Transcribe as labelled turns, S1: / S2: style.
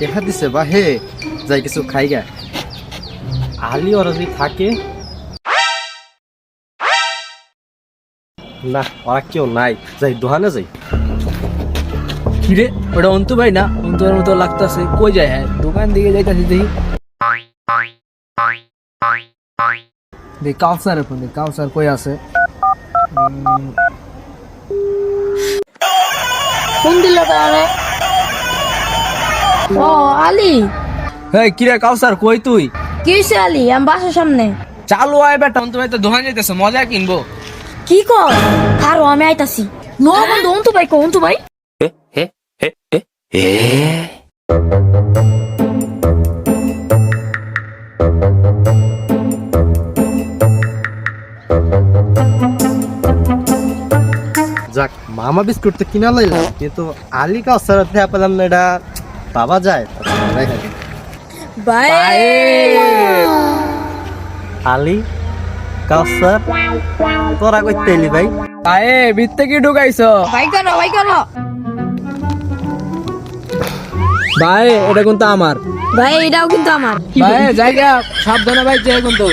S1: দেখা দিছে বা হে যাই কিছু খাই গা। আলি ওরা যদি থাকে। না ওরা কেউ নাই। যাই দোহানে যাই।
S2: কিরে ওটা অন্তু ভাই না? অন্তুর মতো লাগতাছে। কই যায় হ্যাঁ? দোকান দিকে যাইতাছি দেখি। দেখ কাউসার ফোন দেখ কাউসার কই আছে? উম,
S3: ফোন দিল তাহলে ও আলি।
S2: এই কিরে কাউসার কই তুই?
S3: কি হয়েছে আলি? আমি বাসার সামনে।
S2: চালু আয় বেটা অন্তু ভাই তো দোকান যাইতেছে মজা কিনবো।
S3: কি কর? খারো আমি আইতাছি। নো বন্ধু অন্তু ভাই কো অন্তু ভাই।
S1: যাক মামা বিস্কুট তো কিনা লাইলাম কিন্তু আলি কাউসার দেখা পেলাম না এটা। পাওয়া যায় আলি কাউসার তোরা কইতে এলি ভাই।
S2: ভিত্তে কি ঢুকাইছ?
S3: ভাই করো ভাই করো।
S2: ভাই এটা কিন্তু আমার।
S3: ভাই এটাও কিন্তু আমার।
S2: ভাই জায়গা সাবধানে ভাই যে কিন্তু।